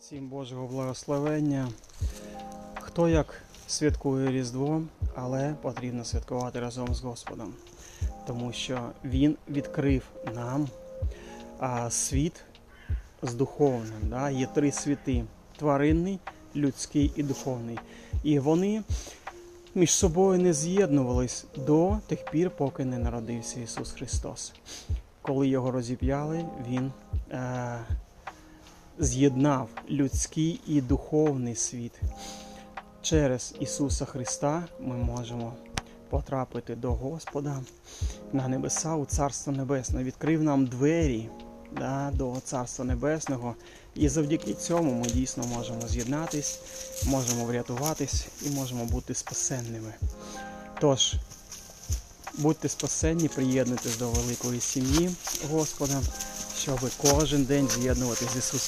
Всім Божого благословення. Хто як святкує Різдво, але потрібно святкувати разом з Господом, тому що Він відкрив нам світ з духовним. Да? Є три світи: тваринний, людський і духовний. І вони між собою не з'єднувались до тих пір, поки не народився Ісус Христос. Коли його розіп'яли, Він. Е, з'єднав людський і духовний світ. Через Ісуса Христа ми можемо потрапити до Господа на небеса у Царство Небесне. Відкрив нам двері да, до Царства Небесного. І завдяки цьому ми дійсно можемо з'єднатись, можемо врятуватись і можемо бути спасенними. Тож, будьте спасенні, приєднуйтесь до великої сім'ї Господа, щоб кожен день з'єднуватись з Ісусом.